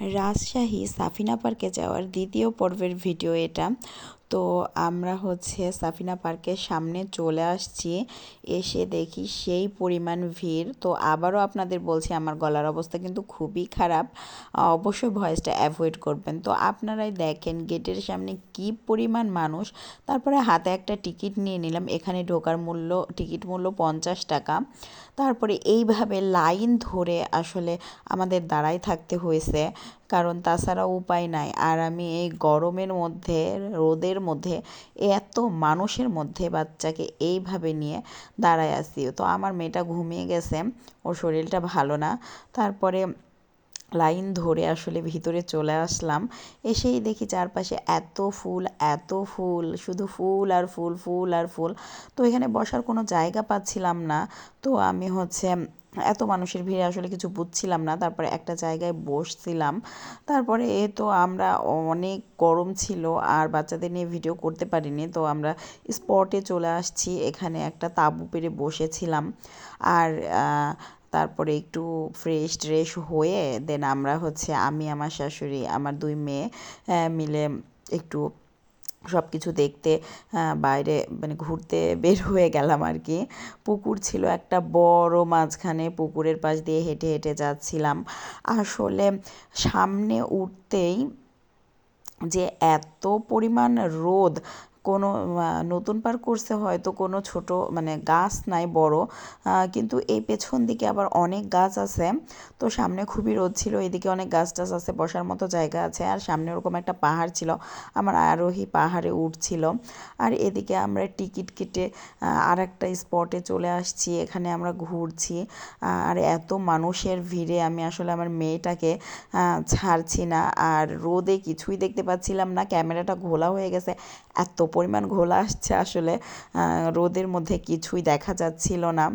রাজশাহী সাফিনা পার্কে যাওয়ার দ্বিতীয় পর্বের ভিডিও এটা। তো আমরা হচ্ছে সাফিনা পার্কের সামনে চলে আসছি। এসে দেখি সেই পরিমাণ ভিড়। তো আবারও আপনাদের বলছি, আমার গলার অবস্থা কিন্তু খুবই খারাপ। অবশ্যই ভয়েসটা অ্যাভয়েড করবেন। তো আপনারাই দেখেন গেটের সামনে কি পরিমাণ মানুষ। তারপরে হাতে একটা টিকিট নিয়ে নিলাম। এখানে ঢোকার মূল্য, টিকিট মূল্য পঞ্চাশ টাকা। তারপরে এইভাবে লাইন ধরে আসলে আমাদের দাঁড়াই থাকতে হয়েছে। কারণ তাছাড়া উপায় নাই। আর আমি এই গরমের মধ্যে রোদের মধ্যে, এত মানুষের মধ্যে বাচ্চাকে এইভাবে নিয়ে দাঁড়ায় আসি তো আমার মেয়েটা ঘুমিয়ে গেছে, ওর শরীরটা ভালো না। তারপরে লাইন ধরে আসলে ভিতরে চলে আসলাম। এসেই দেখি চারপাশে এত ফুল এত ফুল, শুধু ফুল আর ফুল ফুল আর ফুল। তো এখানে বসার কোনো জায়গা পাচ্ছিলাম না। তো আমি হচ্ছে এত মানুষের ভিড়ে আসলে কিছু বুঝছিলাম না। তারপরে একটা জায়গায় বসছিলাম। তারপরে এ তো আমরা অনেক গরম ছিল, আর বাচ্চাদের নিয়ে ভিডিও করতে পারিনি। তো আমরা স্পটে চলে আসছি, এখানে একটা তাঁবু পেরে বসেছিলাম। আর তারপরে একটু ফ্রেশ ট্রেশ হয়ে দেন আমরা হচ্ছে আমি, আমার শাশুড়ি, আমার দুই মেয়ে মিলে একটু সব কিছু দেখতে বাইরে মানে ঘুরতে বের হয়ে গেলাম আর কি। পুকুর ছিল একটা বড় মাঝখানে, পুকুরের পাশ দিয়ে হেঁটে হেঁটে যাচ্ছিলাম। আসলে সামনে উঠতেই যে এত পরিমাণ রোদ কোনো নতুন পার্ক করছে হয়তো কোনো ছোট মানে গাছ নাই, বড় কিন্তু এই পেছন দিকে আবার অনেক গাছ আছে। তো সামনে খুবই রোদ ছিল, এদিকে অনেক গাছ টাছ আছে, বসার মতো জায়গা আছে, আর সামনে ওরকম একটা পাহাড় ছিল, আমার আরোহী পাহাড়ে উঠছিল। আর এদিকে আমরা টিকিট কেটে আর একটা স্পটে চলে আসছি, এখানে আমরা ঘুরছি। আর এত মানুষের ভিড়ে আমি আসলে আমার মেয়েটাকে ছাড়ছি না, আর রোদে কিছুই দেখতে পাচ্ছিলাম না, ক্যামেরাটা ঘোলা হয়ে গেছে, এত পরিমাণ ঘোলা আসছে আসলে রোদের মধ্যে কিছুই দেখা যাচ্ছিল না।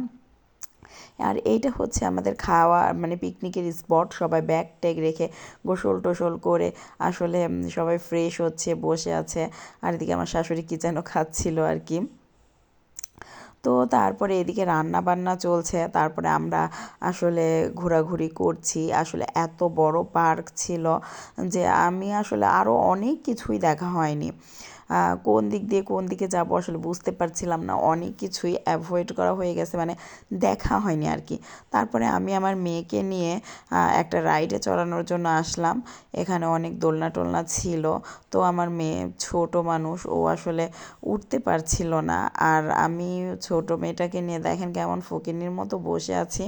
আর এইটা হচ্ছে আমাদের খাওয়া মানে পিকনিকের স্পট, সবাই ব্যাগ ট্যাগ রেখে গোসল টোসল করে আসলে সবাই ফ্রেশ হচ্ছে, বসে আছে। আর এদিকে আমার শাশুড়ি কি যেন খাচ্ছিল আর কি। তো তারপরে এদিকে রান্না বান্না চলছে, তারপরে আমরা আসলে ঘোরাঘুরি করছি। আসলে এত বড় পার্ক ছিল যে আমি আসলে আরও অনেক কিছুই দেখা হয়নি। কোন দিক দিয়ে কোন দিকে যাব আসলে বুঝতে পারছিলাম না, অনেক কিছুই অ্যাভয়েড করা হয়ে গেছে মানে দেখা হয়নি আর কি। তারপরে আমি আমার মেয়েকে নিয়ে একটা রাইডে চড়ানোর জন্য আসলাম। এখানে অনেক দোলনা টোলনা ছিল, তো আমার মেয়ে ছোট মানুষ, ও আসলে উঠতে পারছিল না। আর আমি ছোট মেয়েটাকে নিয়ে দেখেন কেমন ফকিনির মতো বসে আছি।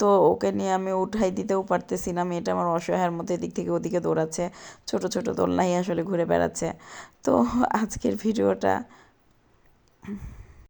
তো ওকে নিয়ে আমি উঠাই দিতেও পারতেছি না, মেয়েটা আমার অসহায়ের মতো এদিক থেকে ওদিকে দৌড়াচ্ছে, ছোট ছোট দোলনাই আসলে ঘুরে বেড়াচ্ছে। তো আজকের ভিডিওটা